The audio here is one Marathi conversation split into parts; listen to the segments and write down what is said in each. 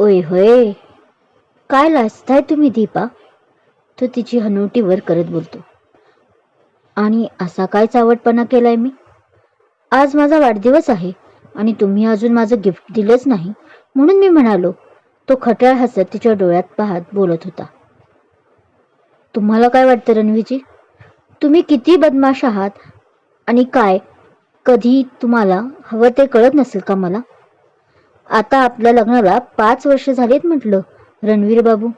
ओय होय. काय लाजताय तुम्ही दीपा? तो तिची हनुवटी वर करत बोलतो. आणि असा काय चावटपणा केलाय मी? आज माझा वाढदिवस आहे आणि तुम्ही अजून माझं गिफ्ट दिलंच नाही म्हणून मी म्हणालो तो खट्याळ हसत तिच्या डोळ्यात पाहत बोलत होता. तुम्हाला काय वाटतं रणवीजी तुम्ही किती बदमाश आहात आणि काय? कधी तुम्हाला हवं ते कळत नसेल का मला? आता आपल्या लग्नाला पाच वर्ष झालीत म्हटलं रणवीर बाबू.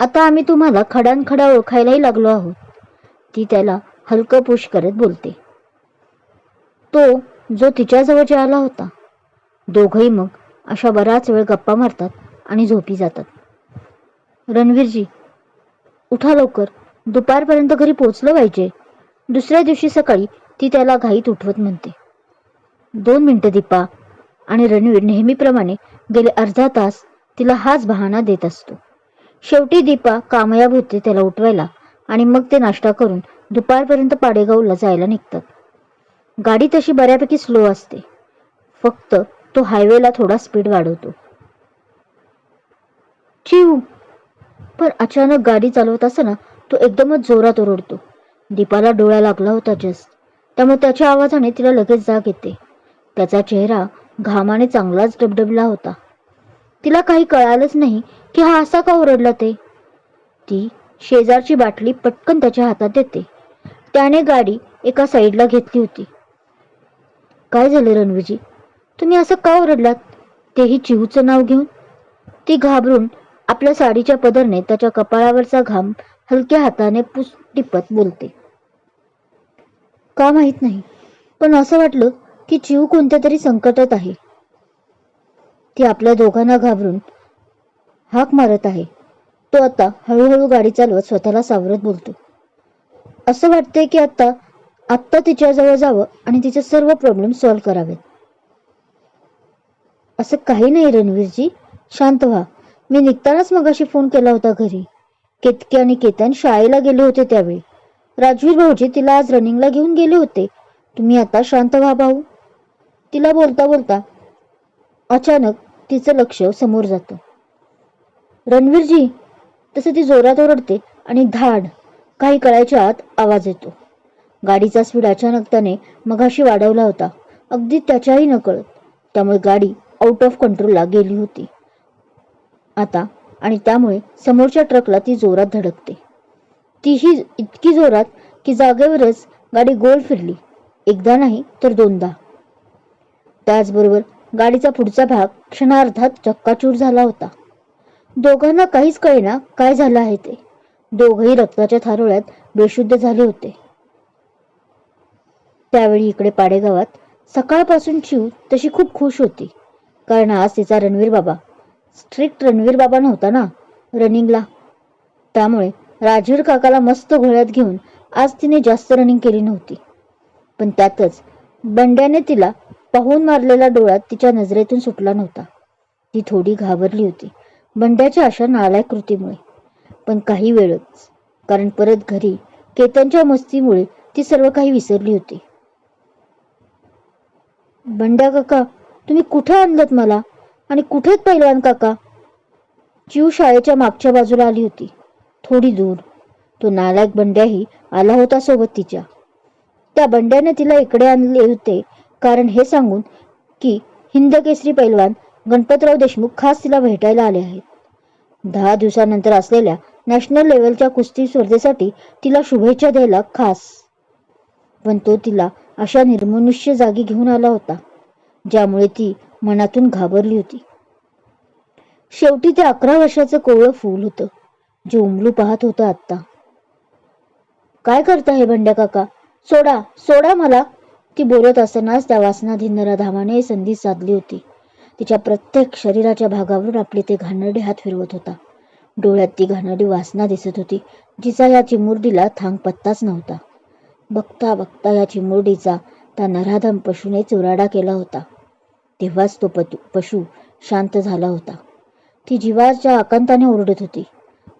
आता आम्ही तुम्हाला खडानखडा ओळखायलाही लागलो आहोत. ती त्याला हलकं पुश करत बोलते. तो जो तिच्याजवळ जे आला होता. दोघही मग अशा बराच वेळ गप्पा मारतात आणि झोपी जातात. रणवीरजी उठा लवकर. दुपारपर्यंत घरी पोचलं पाहिजे. दुसऱ्या दिवशी सकाळी ती त्याला घाईत उठवत म्हणते. दोन मिनटं दीपा. आणि रणवीर नेहमीप्रमाणे गेले अर्धा तास तिला हाच बहाणा देत असतो. शेवटी दीपा कामयाब होते त्याला उठवायला आणि मग ते नाश्ता करून दुपारपर्यंत पाडेगावला जायला निघतात. गाडी तशी बऱ्यापैकी स्लो असते. फक्त तो हायवेला थोडा स्पीड वाढवतो. चिव पण अचानक गाडी चालवत असताना तो एकदमच जोरात ओरडतो. दीपाला डोळा लागला होता जस्ट त्यामुळे त्याच्या आवाजाने तिला लगेच जाग येते. त्याचा चेहरा घामाने चांगलाच डबडबला होता. तिला काही कळालंच नाही की हा असा का ओरडला ते. ती शेजारची बाटली पटकन त्याच्या हातात देते. त्याने गाडी एका साईडला घेतली होती. काय झाले रणवीजी? तुम्ही असं का ओरडलात? तेही चिहूचं नाव घेऊन? ती घाबरून आपल्या साडीच्या पदरने त्याच्या कपाळावरचा घाम हलक्या हाताने पुस टिपत बोलते. का माहीत नाही पण असं वाटलं की जीव कोणत्या तरी संकटात आहे. ती आपल्या दोघांना घाबरून हाक मारत आहे. तो आता हळूहळू गाडी चालवत स्वतःला सावरत बोलतो. असं वाटतंय की आता आत्ता तिच्याजवळ जावं आणि तिचे सर्व प्रॉब्लेम सॉल्व्ह करावेत. असं काही नाही रणवीरजी. शांत व्हा. मी निघतानाच मगाशी फोन केला होता घरी. केतकी आणि केतन शाळेला गेले होते त्यावेळी. राजवीर भाऊजी तिला आज रनिंगला घेऊन गेले होते. तुम्ही आता शांत व्हा भाऊ. तिला बोलता बोलता अचानक तिचं लक्ष समोर जातं. रणवीरजी तसं ती जोरात ओरडते आणि धाड काही कळायच्या आत आवाज येतो. गाडीचा स्पीड अचानक त्याने मगाशी वाढवला होता. अगदी त्याच्याही नकळत. त्यामुळे गाडी आउट ऑफ कंट्रोलला गेली होती. आता आणि त्यामुळे समोरच्या ट्रकला ती जोरात धडकते. तीही इतकी जोरात की जागेवरच गाडी गोल फिरली. एकदा नाही तर दोनदा. त्याचबरोबर गाडीचा पुढचा भाग क्षणार्धात चक्काचूर झाला होता. दोघांना काहीच कळेना काय झालं आहे ते. दोघही रक्ताच्या थारोळ्यात बेशुद्ध झाले होते. त्यावेळी इकडे पाडेगावात सकाळपासून शिव तशी खूप खुश होती. कारण आज तिचा रणवीर बाबा स्ट्रिक्ट रणवीर बाबा नव्हता ना रनिंगला. त्यामुळे राजवीर काकाला मस्त घोळ्यात घेऊन आज तिने जास्त रनिंग केली नव्हती. पण त्यातच बंड्याने तिला पाहून मारलेला डोळा तिच्या नजरेतून सुटला नव्हता. ती थोडी घाबरली होती. बंड्याच्या अशा नालायक कृतीमुळे. पण काही वेळच. कारण परत घरी केतनच्या मस्तीमुळे ती सर्व काही विसरली होती. बंड्या काका तुम्ही कुठे आणलत मला? आणि कुठेच पहिल्यान काका? चिव शाळेच्या मागच्या बाजूला आली होती. थोडी दूर. तो नालायक बंड्याही आला होता सोबत तिच्या. त्या बंड्याने तिला इकडे आणले होते कारण हे सांगून की हिंदकेसरी पैलवान गणपतराव देशमुख खास तिला भेटायला आले आहेत. दहा दिवसानंतर असलेल्या नॅशनल लेवलच्या कुस्ती स्पर्धेसाठी तिला शुभेच्छा द्यायला खास. पण तो तिला अशा निर्मनुष्य जागी घेऊन आला होता ज्यामुळे ती मनातून घाबरली होती. शेवटी ते अकरा वर्षाचं कोवळं फूल होतं जे उमलू पाहत होतं आत्ता. काय करता हे बंड्या काका? सोडा सोडा मला ती बोलत असतानाच त्या वासनाधीन नराधामाने संधी साधली होती. तिच्या प्रत्येक शरीराच्या भागावरून आपले ते घाणेरडे हात फिरवत होता. डोळ्यात ती घाणडी वासना दिसत होती जिचा या चिमुरडीला थांग पत्ताच नव्हता. बघता बघता या चिमुरडीचा त्या नराधम पशूने चुराडा केला होता. तेव्हाच तो पतू पशु शांत झाला होता. ती जीवाच्या आकांताने ओरडत होती.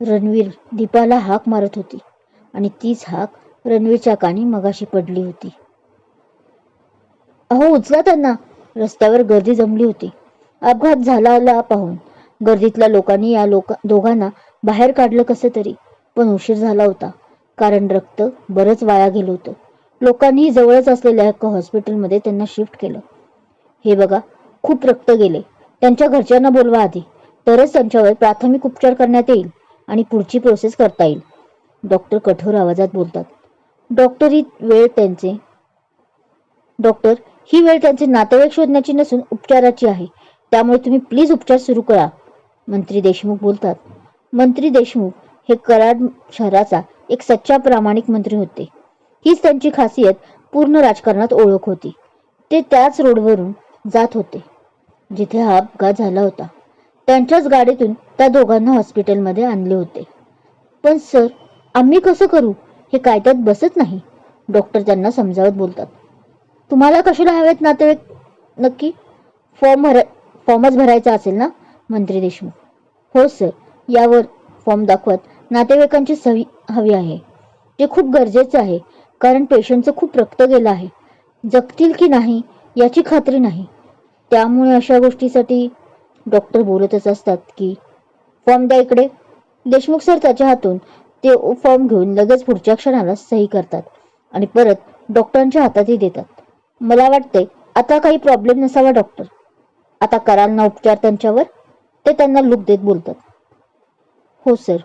रणवीर दीपाला हाक मारत होती आणि तीच हाक रणवीरच्या कानी मगाशी पडली होती. अहो उचला त्यांना. रस्त्यावर गर्दी जमली होती. अपघात झाला पाहून. गर्दीतल्या लोकांनी या लोक दोघांना बाहेर काढलं कसं तरी पण उशीर झाला होता. कारण रक्त बरंच वाया गेलं होतं. लोकांनी जवळच असलेल्या एका हॉस्पिटलमध्ये त्यांना शिफ्ट केलं. हे बघा खूप रक्त गेले. त्यांच्या घरच्यांना बोलवा आधी. तरच त्यांच्यावर प्राथमिक उपचार करण्यात येईल आणि पुढची प्रोसेस करता येईल. डॉक्टर कठोर आवाजात बोलतात. डॉक्टर वेळ त्यांचे. डॉक्टर ही वेळ त्यांचे नातेवाईक शोधण्याची नसून उपचाराची आहे. त्यामुळे तुम्ही प्लीज उपचार सुरू करा. मंत्री देशमुख बोलतात. मंत्री देशमुख हे कराड शहराचा एक सच्चा प्रामाणिक मंत्री होते. हीच त्यांची खासियत पूर्ण राजकारणात ओळख होती. ते त्याच रोडवरून जात होते जिथे हा अपघात झाला होता. त्यांच्याच गाडीतून त्या दोघांना हॉस्पिटलमध्ये आणले होते. पण सर आम्ही कसं करू? हे कायद्यात बसत नाही. डॉक्टर त्यांना समजावत बोलतात. तुम्हाला कशाला हवेत नातेवाईक? नक्की? फॉर्म भर फॉर्मच भरायचा असेल ना मंत्री देशमुख? हो सर. यावर फॉर्म दाखवत नातेवाईकांची सही हवी आहे. ते खूप गरजेचं आहे कारण पेशंटचं खूप रक्त गेलं आहे. जगतील की नाही याची खात्री नाही. त्यामुळे अशा गोष्टीसाठी डॉक्टर बोलतच असतात की फॉर्म द्या इकडे. देशमुख सर त्याच्या हातून ते फॉर्म घेऊन लगेच पुढच्या क्षणाला सही करतात आणि परत डॉक्टरांच्या हातातही देतात. मला वाटते आता काही प्रॉब्लेम नसावा डॉक्टर आता कराल ना उपचार त्यांच्यावर ते त्यांना लुक देत बोलतात. हो सर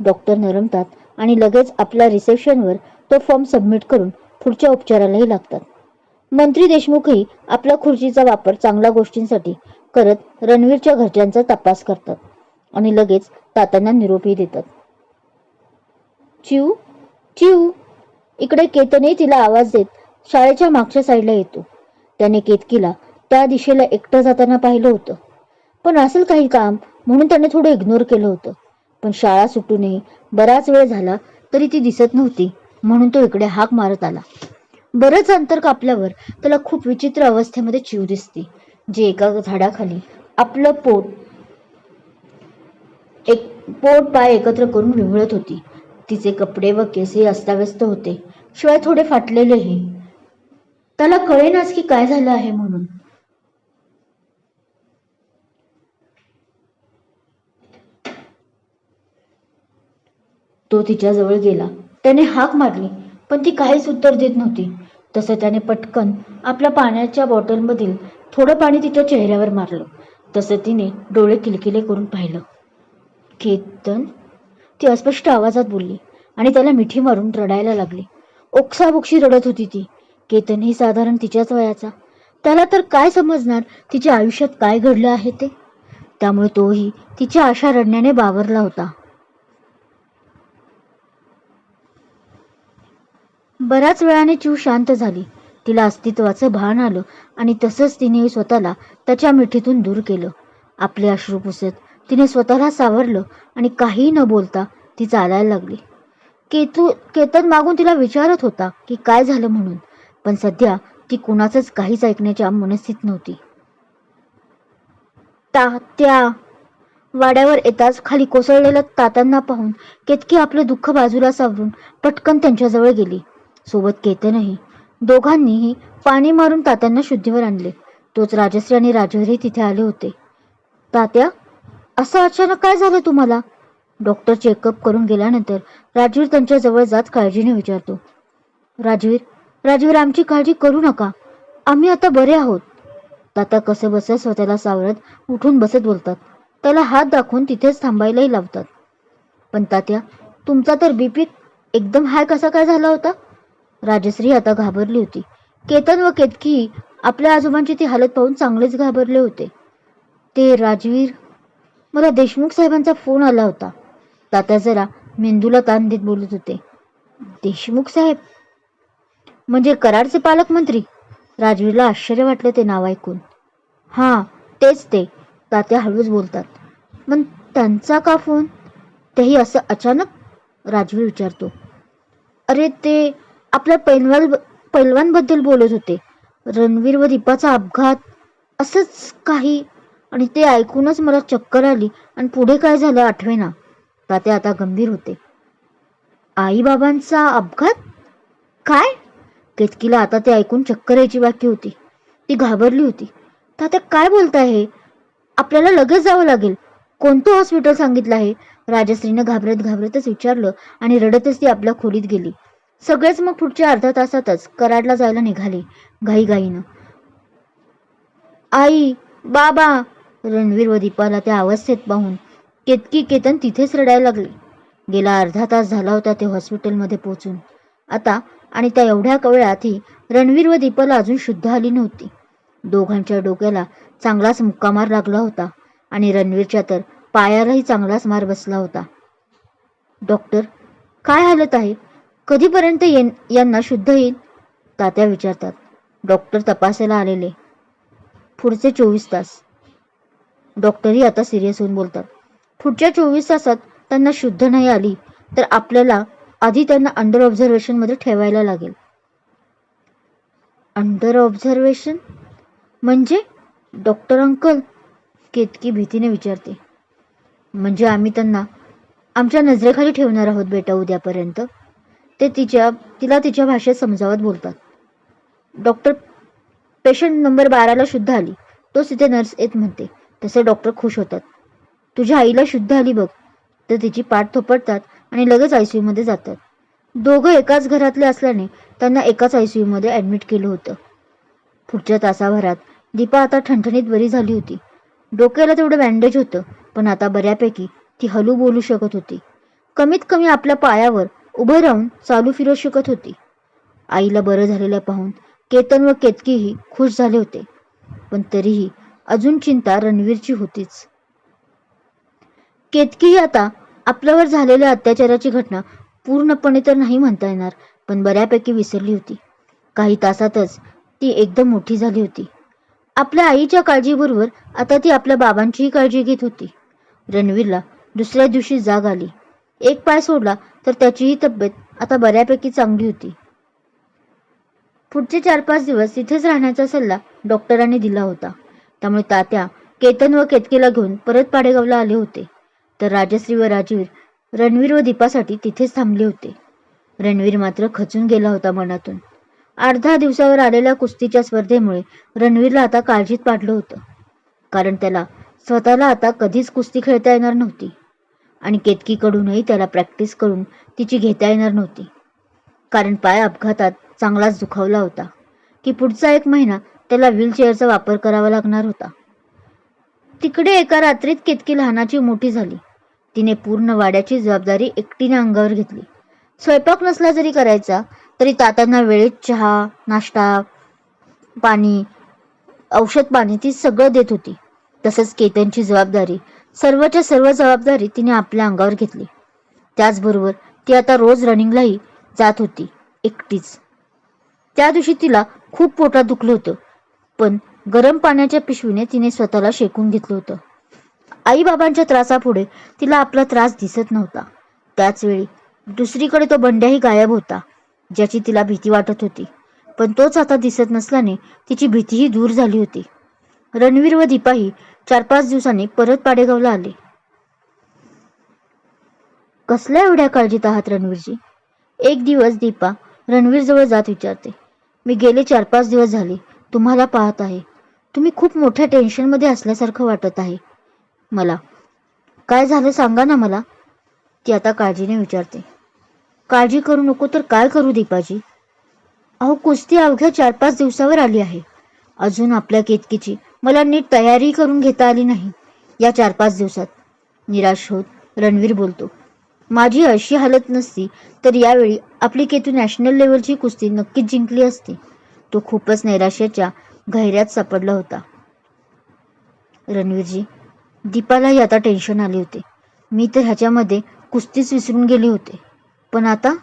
डॉक्टर नरमतात आणि लगेच आपल्या रिसेप्शनवर तो फॉर्म सबमिट करून पुढच्या उपचारालाही लागतात. मंत्री देशमुखही आपल्या खुर्चीचा वापर चांगल्या गोष्टींसाठी करत रणवीरच्या घरच्यांचा तपास करतात आणि लगेच तात्यांना निरोपही देतात. चिव चिव इकडे केतनही तिला आवाज देत शाळेच्या मागच्या साईडला येतो. त्याने केतकीला त्या दिशेला एकटं जाताना पाहिलं होतं. पण असेल काही काम म्हणून त्याने थोडं इग्नोर केलं होतं. पण शाळा सुटूनही बराच वेळ झाला तरी ती दिसत नव्हती म्हणून तो इकडे हाक मारत आला. बरंच अंतर कापल्यावर त्याला खूप विचित्र अवस्थेमध्ये चिव दिसते. जे एका झाडाखाली आपलं पोट एक पोट पाय एकत्र करून विवळत होती. तिचे कपडे व केसही अस्ताव्यस्त होते. शिवाय थोडे फाटलेलेही. त्याला कळेनाच की काय झालं आहे म्हणून. तो तिच्याजवळ गेला. त्याने हाक मारली पण ती काहीच उत्तर देत नव्हती. तसं त्याने पटकन आपल्या पाण्याच्या बॉटलमधील थोडं पाणी तिच्या चेहऱ्यावर मारलं. तसं तिने डोळे किलकिले करून पाहिलं. केतन? ती अस्पष्ट आवाजात बोलली आणि त्याला मिठी मारून रडायला लागली. ओक्साबोक्षी रडत होती ती. केतनही साधारण तिच्याच वयाचा. त्याला तर काय समजणार तिच्या आयुष्यात काय घडलं आहे ते? त्यामुळे तोही तिच्या आशा रडण्याने बावरला होता. बऱ्याच वेळाने चिव शांत झाली. तिला अस्तित्वाचं भान आलं आणि तसंच तिने स्वतःला त्याच्या मिठीतून दूर केलं. आपले अश्रू पुसत तिने स्वतःला सावरलं आणि काही न बोलता ती चालायला लागली. केतू केतन मागून तिला विचारत होता की काय झालं म्हणून? पण सध्या ती कुणाचंच काहीच ऐकण्याच्या मनस्थित नव्हती. तात्या! वाड्यावर येताच खाली कोसळलेल्या तात्यांना पाहून केतकी आपलं दुःख बाजूला सावरून पटकन त्यांच्याजवळ गेली. सोबत केतनही दोघांनीही पाणी मारून तात्यांना शुद्धीवर आणले. तोच राजश्री आणि राजहरी तिथे आले होते. तात्या असं अचानक काय झालं तुम्हाला? डॉक्टर चेकअप करून गेल्यानंतर राजवीर त्यांच्या जवळ जात काळजीने विचारतो. राजवीर राजवीर आमची काळजी करू नका. आम्ही आता बरे आहोत. तात्या कसं बसं स्वतःला सावरत उठून बसत बोलतात. त्याला हात दाखवून तिथेच थांबायलाही लावतात. पण तात्या तुमचा तर बीपी एकदम हाय कसा काय झाला होता? राजश्री आता घाबरली होती. केतन व केतकी आपल्या आजोबांची ती हालत पाहून चांगलेच घाबरले होते. ते राजवीर मला देशमुख साहेबांचा फोन आला होता. तात्या जरा मेंदूला ताण देत बोलत होते. देशमुख साहेब म्हणजे कराडचे पालकमंत्री? राजवीरला आश्चर्य वाटलं ते नाव ऐकून. हां तेच ते. तात्या हळूच बोलतात. मग त्यांचा का फोन? तेही असं अचानक? राजवीर विचारतो. अरे ते आपल्या पैलवाल पैलवानबद्दल बोलत होते. रणवीर व दीपाचा अपघात? असंच काही? आणि ते ऐकूनच मला चक्कर आली. आणि पुढे काय झालं आठवेना. तात्या आता गंभीर होते. आई बाबांचा अपघात? काय? केतकीला आता ते ऐकून चक्कर यायची बाकी होती. ती घाबरली होती. तात्या काय बोलताय हे? आपल्याला लगेच जावं लागेल. कोणतं हॉस्पिटल सांगितलं आहे? राजश्रीनं घाबरत घाबरतच विचारलं आणि रडतच ती आपल्या खोलीत गेली. सगळेच मग पुढच्या अर्ध्या तासातच कराडला जायला निघाले घाईघाईनं. आई बाबा रणवीर व दीपाला त्या अवस्थेत पाहून केतकी केतन तिथेच रडायला लागले. गेला अर्धा तास झाला होता ते हॉस्पिटलमध्ये पोहोचून. आता आणि त्या एवढ्या वेळातही रणवीर व दीपाला अजून शुद्ध आली नव्हती. दोघांच्या डोक्याला चांगलाच मुक्कामार लागला होता आणि रणवीरच्या तर पायालाही चांगलाच मार बसला होता. डॉक्टर काय हालत आहे? कधीपर्यंत येन यांना शुद्ध येईल? तात्या विचारतात. डॉक्टर तपासायला आलेले. पुढचे चोवीस तास. डॉक्टरही आता सिरियस होऊन बोलतात. पुढच्या चोवीस तासात त्यांना शुद्ध नाही आली तर आपल्याला आधी त्यांना अंडर ऑब्झर्वेशनमध्ये ठेवायला लागेल. अंडर ऑब्झर्वेशन म्हणजे डॉक्टर अंकल केतकी भीतीने विचारते. म्हणजे आम्ही त्यांना आमच्या नजरेखाली ठेवणार आहोत बेटा उद्यापर्यंत. ते तिच्या तिला तिच्या भाषेत समजावत बोलतात. डॉक्टर पेशंट नंबर बाराला शुद्ध आली. तोच तिथे नर्स येत म्हणते. तसे डॉक्टर खुश होतात. तुझ्या आईला शुद्ध आली बघ. तर तिची पाठ थोपटतात. आणि लगेच आय सी यूमध्ये जातात. दोघं एकाच घरातले असल्याने त्यांना एकाच आय सी यूमध्ये ॲडमिट केलं होतं. पुढच्या तासाभरात दीपा आता ठणठणीत बरी झाली होती. डोक्याला तेवढं बँडेज होतं पण आता बऱ्यापैकी ती हलू बोलू शकत होती. कमीत कमी आपल्या पायावर उभं राहून चालू फिरू शकत होती. आईला बरं झालेलं पाहून केतन व केतकीही खुश झाले होते. पण तरीही अजून चिंता रणवीरची होतीच. केतकीही आता आपल्यावर झालेल्या अत्याचाराची घटना पूर्णपणे तर नाही म्हणता येणार पण बऱ्यापैकी विसरली होती. काही तासातच ती एकदम मोठी झाली होती. आपल्या आईच्या काळजीबरोबर आता ती आपल्या बाबांचीही काळजी घेत होती. रणवीरला दुसऱ्या दिवशी जाग आली. एक पाय सोडला तर त्याचीही तब्येत आता बऱ्यापैकी चांगली होती. पुढचे चार पाच दिवस तिथेच राहण्याचा सल्ला डॉक्टरांनी दिला होता. त्यामुळे तात्या केतन व केतकीला घेऊन परत पाडेगावला आले होते. तर राजश्री व राजवीर रणवीर व दीपासाठी तिथेच थांबले होते. रणवीर मात्र खचून गेला होता मनातून. अर्धा दिवसावर आलेल्या कुस्तीच्या स्पर्धेमुळे रणवीरला आता काळजीत पाडलं होतं. कारण त्याला स्वतःला आता कधीच कुस्ती खेळता येणार नव्हती. आणि केतकीकडूनही त्याला प्रॅक्टिस करून तिची घेता येणार नव्हती. कारण पाय अपघातात चांगलाच दुखावला होता की पुढचा एक महिना त्याला व्हीलचेअरचा वापर करावा लागणार होता. तिकडे एका रात्रीत केतकी लहानाची मोठी झाली. तिने पूर्ण वाड्याची जबाबदारी एकटीने अंगावर घेतली. स्वयंपाक नसला जरी करायचा तरी तात्यांना वेळेत चहा नाश्ता पाणी औषध पाणी ती सगळं देत होती. तसंच केतनची जबाबदारी सर्वच्या सर्व जबाबदारी तिने आपल्या अंगावर घेतली. त्याचबरोबर ती आता रोज रनिंगलाही जात होती एकटीच. त्या दिवशी तिला खूप पोटात दुखलं होतं पण गरम पाण्याच्या पिशवीने तिने स्वतःला शेकून घेतलं होतं. आई बाबांच्या त्रासापुढे तिला आपला त्रास दिसत नव्हता. त्याच वेळी दुसरीकडे तो बंड्याही गायब होता ज्याची तिला भीती वाटत होती. पण तोच आता दिसत नसल्याने तिची भीतीही दूर झाली होती. रणवीर व दीपाही चार पाच दिवसांनी परत पाडेगावला आले. कसल्या एवढ्या काळजीत आहात रणवीरजी? एक दिवस दीपा रणवीर जवळ जात विचारते मी गेले चार पाच दिवस झाले तुम्हाला पाहत आहे. तुम्ही खूप मोठ्या टेन्शनमध्ये असल्यासारखं वाटत आहे. मला. काय झालं सांगा ना मला. ती आता काळजीने विचारते. काळजी करू नको तर काय करू दीपाजी? अहो कुस्ती अवघ्या चार पाच दिवसावर आली आहे. अजून आपल्या केतकीची मला नीट तयारी करून घेता आली नाही. या चार पाच दिवसात. निराश होत रणवीर बोलतो माझी अशी हालत नसती तर यावेळी आपली केतू नॅशनल लेवलची कुस्ती नक्कीच जिंकली असती. तो खूपच नैराश्याच्या गैऱ्यात सापडला होता. रणवीरजी दीपालाही आता टेन्शन आले होते. मी तर ह्याच्यामध्ये कुस्तीच विसरून गेले होते. पण आता?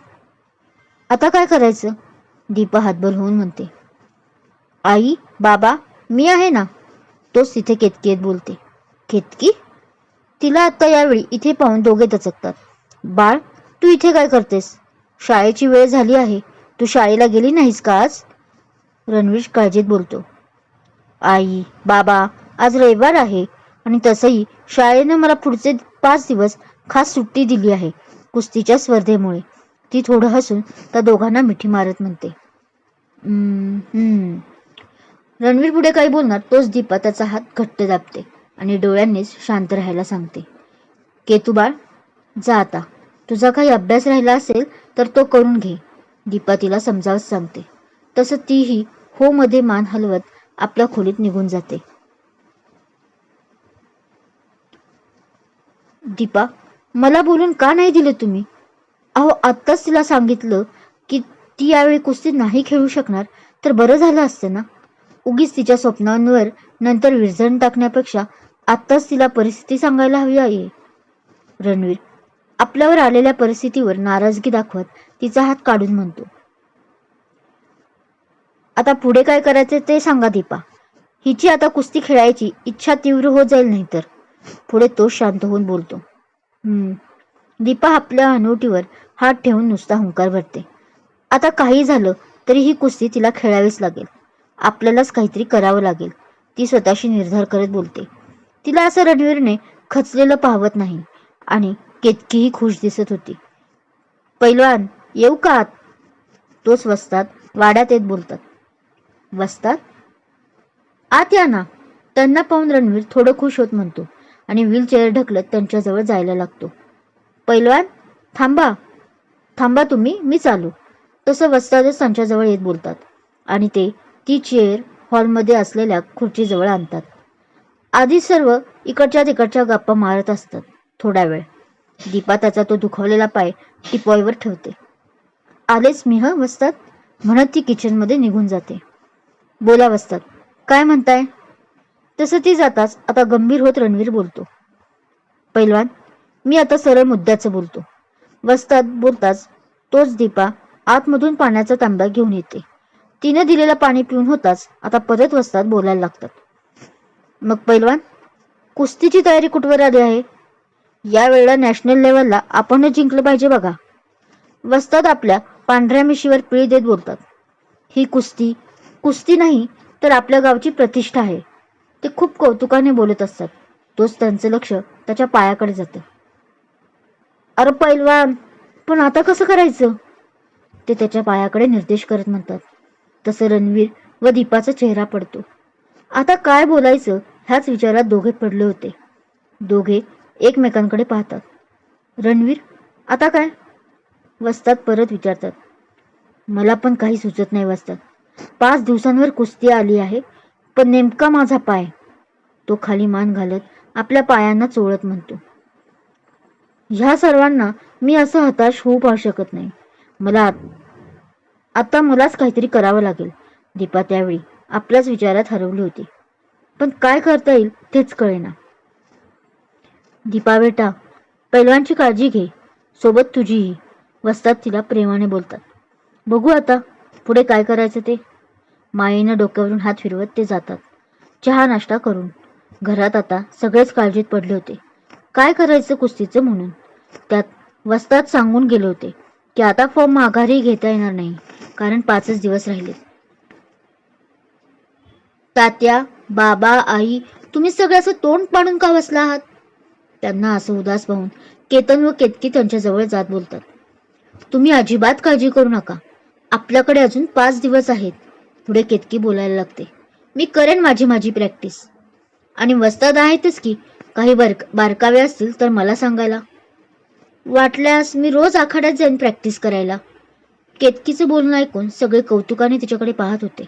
आता काय करायचं? दीपा हातभर होऊन म्हणते. आई बाबा मी आहे ना? तोच तिथे केतकीत बोलते. केतकी? तिला आता यावेळी इथे पाहून दोघे दचकतात. बाळ तू इथे काय करतेस? शाळेची वेळ झाली आहे. तू शाळेला गेली नाहीस का आज? रणवीर काळजीत बोलतो. आई बाबा आज रविवार आहे. आणि तसंही शाळेनं मला पुढचे पाच दिवस खास सुट्टी दिली आहे कुस्तीच्या स्पर्धेमुळे. ती थोडं हसून त्या दोघांना मिठी मारत म्हणते. रणवीर पुढे काही बोलणार तोच दीपा त्याचा हात घट्ट दाबते आणि डोळ्यांनीच शांत राहायला सांगते. केतुबाळ जा आता. तुझा काही अभ्यास राहिला असेल तर तो करून घे दीपा तिला समजावत सांगते. तसं तीही हो मध्ये मान हलवत आपल्या खोलीत निघून जाते. दीपा मला बोलून का नाही दिलं तुम्ही? अहो आत्ताच तिला सांगितलं की ती यावेळी कुस्ती नाही खेळू शकणार तर बरं झालं असतं ना? उगीच तिच्या स्वप्नांवर नंतर विरजण टाकण्यापेक्षा आत्ताच तिला परिस्थिती सांगायला हवी आहे. रणवीर आपल्यावर आलेल्या परिस्थितीवर नाराजगी दाखवत तिचा हात काढून म्हणतो. आता पुढे काय करायचे ते सांगा दीपा. हिची आता कुस्ती खेळायची इच्छा तीव्र होत जाईल नाही तर पुढे तो शांत होऊन बोलतो. हम्म. दीपा आपल्या अनोटीवर हात ठेवून नुसता हुंकार भरते. आता काही झालं तरी ही कुस्ती तिला खेळावीच लागेल. आपल्यालाच काहीतरी करावं लागेल. ती स्वतःशी निर्धार करत बोलते. तिला असं रणवीरने खचलेलं पाहवत नाही आणि केतकीही खुश दिसत होती. पैलवान येऊ का आत? तोच वसतात वाड्यात येत बोलतात. वस्तात? आत या ना. त्यांना पाहून रणवीर थोडं खुश होत म्हणतो. आणि व्हीलचेअर ढकलत त्यांच्याजवळ जायला लागतो. पैलवान थांबा. थांबा तुम्ही मी चालू. तसं वस्तादच त्यांच्याजवळ येत बोलतात आणि ते ती चेअर हॉलमध्ये असलेल्या खुर्चीजवळ आणतात. आधी सर्व इकडच्या तिकडच्या गप्पा मारत असतात थोडा वेळ. दीपा त्याचा तो दुखावलेला पाय टिपॉयवर ठेवते. आलेच मी ह वस्तात म्हणत ती किचनमध्ये निघून जाते. बोला वस्तात काय म्हणताय? तसं ती जाताच आता गंभीर होत रणवीर बोलतो. पैलवान मी आता सरळ मुद्द्याचं बोलतो. वस्तात बोलताच तोच दीपा आतमधून पाण्याचा तांब्या घेऊन येते. तिने दिलेलं पाणी पिऊन होताच आता परत वस्तात बोलायला लागतात. मग पैलवान कुस्तीची तयारी कुठवर आली आहे? या वेळेला नॅशनल लेवलला आपणच जिंकलं पाहिजे बघा. वस्तात आपल्या पांढऱ्या मिशीवर पिळी देत बोलतात. ही कुस्ती कुस्ती नाही तर आपल्या गावची प्रतिष्ठा आहे. ते खूप कौतुकाने बोलत असतात. तोच त्यांचं लक्ष त्याच्या पायाकडे जातं. अरे पैलवान पण आता कसं करायचं? ते त्याच्या पायाकडे निर्देश करत म्हणतात. तसं रणवीर व दीपाचा चेहरा पडतो. आता काय बोलायचं ह्याच विचारात दोघे पडले होते. दोघे एकमेकांकडे पाहतात. रणवीर आता काय? वस्तात परत विचारतात. मला पण काही सुचत नाही वस्तात. पाच दिवसांवर कुस्ती आली आहे पण नेमका माझा पाय तो खाली मान घालत आपल्या पायांना चोळत म्हणतो. ह्या सर्वांना मी असं हताश होऊ पाहू शकत नाही. मला आता मलाच काहीतरी करावं लागेल. दीपा त्यावेळी आपल्याच विचारात हरवली होती. पण काय करता येईल तेच कळेना. दीपा बेटा पैलवानची काळजी घे. सोबत तुझीही. वस्तात तिला प्रेमाने बोलतात. बघू आता पुढे काय करायचं ते. मायेनं डोक्यावरून हात फिरवत ते जातात. चहा नाश्ता करून. घरात आता सगळेच काळजीत पडले होते. काय करायचं कुस्तीचं म्हणून? त्यात वस्तात सांगून गेले होते की आता फॉर्म माघारी घेता येणार नाही कारण पाचच दिवस राहिले तात्या बाबा आई तुम्ही सगळ्याच तोंड पाडून का बसला आहात? त्यांना असं उदास पाहून केतन व केतकी त्यांच्याजवळ जात बोलतात. तुम्ही अजिबात काळजी करू नका. आपल्याकडे अजून पाच दिवस आहेत. पुढे केतकी बोलायला लागते. मी करेन माझी माझी प्रॅक्टिस. आणि वस्ताद आहेतच की. काही बारक बारकावे असतील तर मला सांगायला. वाटल्यास मी रोज आखाड्यात जाईन प्रॅक्टिस करायला. केतकीचं बोलणं ऐकून सगळे कौतुकाने तिच्याकडे पाहत होते.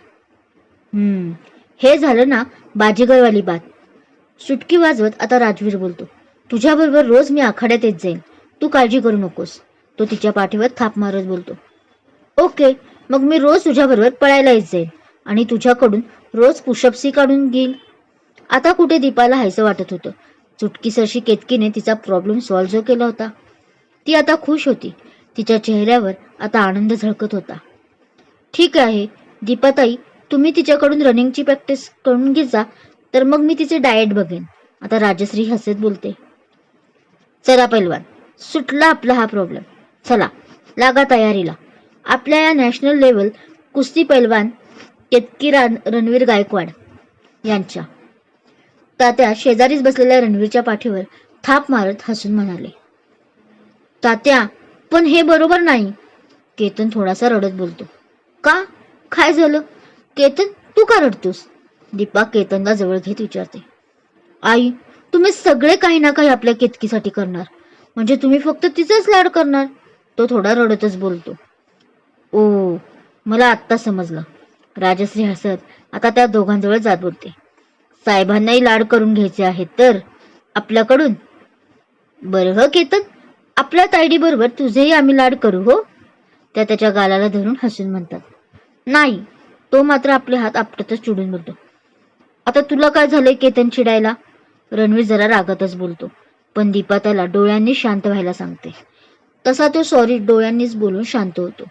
हम्म. हे झालं ना बाजीगरवाली बात. सुटकी वाजवत आता राजवीर बोलतो. तुझ्याबरोबर रोज मी आखाड्यात येत जाईन. तू काळजी करू नकोस. तो तिच्या पाठीवर थाप मारत बोलतो. ओके मग मी रोज तुझ्याबरोबर पळायला येत जाईन. आणि तुझ्याकडून रोज पुशअप्सी काढून घेईल आता कुठे दीपाला हायसं वाटत होतं. चुटकीसरशी केतकीने तिचा प्रॉब्लेम सॉल्व्ह जो केला होता. ती आता खुश होती. तिच्या चेहऱ्यावर आता आनंद झळकत होता. ठीक आहे दीपाताई तुम्ही तिच्याकडून रनिंगची प्रॅक्टिस करून घेजा तर मग मी तिचे डाएट बघेन. आता राजश्री हसत बोलते. चला पैलवान सुटला आपला हा प्रॉब्लेम चला लागा तयारीला. आपल्या या नॅशनल लेवल कुस्ती पैलवान केतकी रान रणवीर गायकवाड यांच्या. तात्या शेजारीच बसलेल्या रणवीरच्या पाठीवर थाप मारत हसून म्हणाले तात्या पण हे बरोबर नाही. केतन थोडासा रडत बोलतो का? काय झालं? केतन तू का रडतोस? दीपा केतनला जवळ घेत विचारते आई तुम्ही सगळे काही ना काही आपल्या केतकीसाठी करणार. म्हणजे तुम्ही फक्त तिचाच लाड करणार. तो थोडा रडतच बोलतो ओ मला आत्ता समजलं. राजश्री हसत आता त्या दोघांजवळ जात बोलते साहेबांनाही लाड करून घ्यायचे आहेत तर आपल्याकडून? बरं ह केतन. आपल्या तायडी बरोबर तुझेही आम्ही लाड करू हो? त्या त्याच्या गालाला धरून हसून म्हणतात. नाही तो मात्र आपले हात आपटतच चिडून बोलतो. आता तुला काय झालंय केतन चिडायला? रणवीर जरा रागातच बोलतो. पण दीपा त्याला डोळ्यांनी शांत व्हायला सांगते. तसा तो सॉरी डोळ्यांनीच बोलून शांत होतो.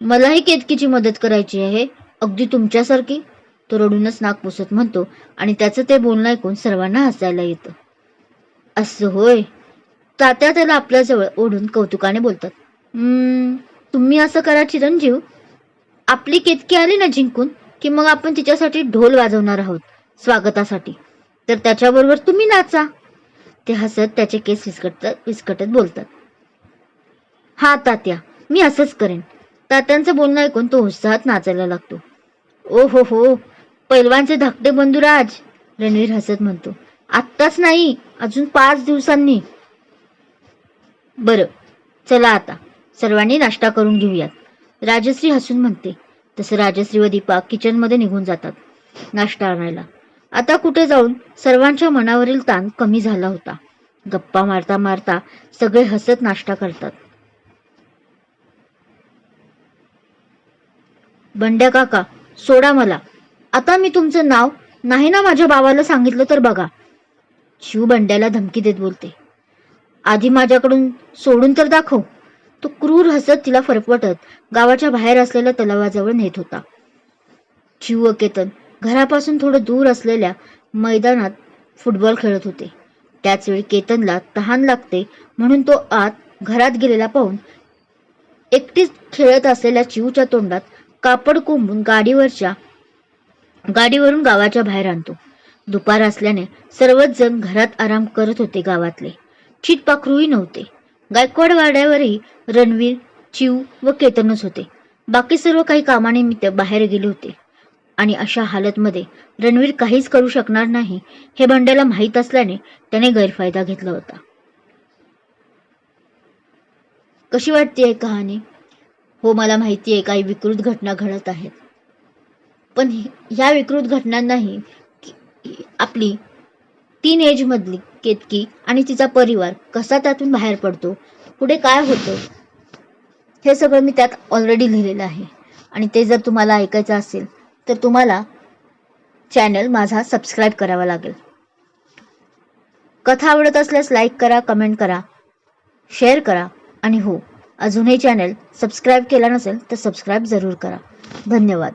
मलाही केतकीची मदत करायची आहे अगदी तुमच्यासारखी. तो रडूनच नाक पुसत म्हणतो आणि त्याचं ते बोलणं ऐकून सर्वांना हसायला येतं. असं होय. तात्या त्याला आपल्याजवळ ओढून कौतुकाने बोलतात. तुम्ही असं करा चिरंजीव. आपली केतकी आली ना जिंकून की मग आपण तिच्यासाठी ढोल वाजवणार आहोत स्वागतासाठी. तर त्याच्याबरोबर तुम्ही नाचा. ते हसत त्याचे केस विस्कटत विस्कटत बोलतात. हा तात्या मी असंच करेन. तात्यांचं बोलणं ऐकून तो उत्साहात नाचायला लागतो. ओ हो हो पैलवानचे धाकटे बंधुराज रणवीर हसत म्हणतो. आत्ताच नाही अजून पाच दिवसांनी. बरं चला आता सर्वांनी नाश्ता करून घेऊयात. राजश्री हसून म्हणते तसं राजश्री व दीपा किचनमध्ये निघून जातात नाश्ता आणायला. आता कुठे जाऊन सर्वांच्या मनावरील ताण कमी झाला होता. गप्पा मारता मारता सगळे हसत नाश्ता करतात. बंड्या काका सोडा मला. आता मी तुमचं नाव नाही ना माझ्या बाबाला सांगितलं तर बघा. शिव बंड्याला धमकी देत बोलते. आधी माझ्याकडून सोडून तर दाखव. तो क्रूर हसत तिला फरफटत गावाच्या बाहेर असलेल्या तलावाजवळ नेत होता. शिव व केतन घरापासून थोडं दूर असलेल्या मैदानात फुटबॉल खेळत होते. त्याच वेळी केतनला तहान लागते म्हणून तो आत घरात गेलेला पाहून एकटीच खेळत असलेल्या चिवच्या तोंडात कापड कोंबून गाडीवरच्या गाडीवरून गावाच्या बाहेर आणतो. दुपार असल्याने सर्वच जण घरात आराम करत होते गावातले. चितपाखरूही नव्हते. गायकवाड वाड्यावरही रणवीर चिव व केतनच होते. बाकी सर्व काही कामानिमित्त बाहेर गेले होते. आणि अशा हालतमध्ये रणवीर काहीच करू शकणार नाही हे बंड्याला माहीत असल्याने त्याने गैरफायदा घेतला होता. कशी वाटते कहाणी? हो मला माहिती आहे काही विकृत घटना घडत आहेत. पण ह्या विकृत घटनांनाही आपली तीन एजमधली केतकी आणि तिचा परिवार कसा त्यातून बाहेर पडतो पुढे काय होतं हे सगळं मी त्यात ऑलरेडी लिहिलेलं आहे. आणि ते जर तुम्हाला ऐकायचं असेल तर तुम्हाला चॅनल माझा सबस्क्राईब करावा लागेल. कथा आवडत असल्यास लाईक करा कमेंट करा शेअर करा. आणि हो अजूनही चॅनल सबस्क्राईब केला नसेल तर सबस्क्राईब जरूर करा. धन्यवाद.